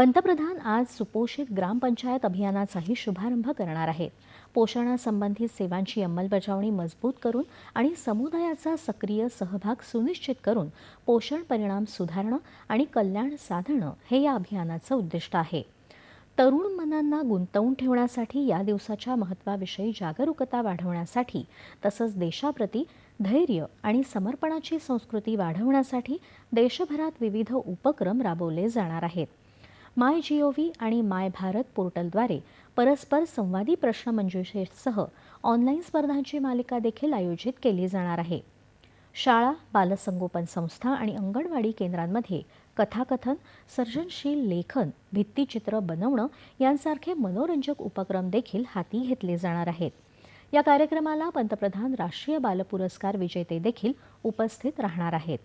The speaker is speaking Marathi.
पंतप्रधान आज सुपोषित ग्रामपंचायत अभियानाचाही शुभारंभ करणार आहेत. पोषणासंबंधित सेवांची अंमलबजावणी मजबूत करून आणि समुदायाचा सक्रिय सहभाग सुनिश्चित करून पोषण परिणाम सुधारणं आणि कल्याण साधणं हे या अभियानाचं उद्दिष्ट आहे. तरुण मनांना गुंतवून ठेवण्यासाठी या दिवसाच्या महत्त्वाविषयी जागरूकता वाढवण्यासाठी तसंच देशाप्रती धैर्य आणि समर्पणाची संस्कृती वाढवण्यासाठी देशभरात विविध उपक्रम राबवले जाणार आहेत. माय जी ओ व्ही आणि माय भारत पोर्टलद्वारे परस्पर संवादी प्रश्नमंजुषेसह ऑनलाईन स्पर्धांची मालिका देखील आयोजित केली जाणार आहे. शाळा बालसंगोपन संस्था आणि अंगणवाडी केंद्रांमध्ये कथाकथन सर्जनशील लेखन भित्तीचित्र बनवणं यांसारखे मनोरंजक उपक्रम देखील हाती घेतले जाणार आहेत. या कार्यक्रमाला पंतप्रधान राष्ट्रीय बाल पुरस्कार विजेते देखील उपस्थित राहणार आहेत.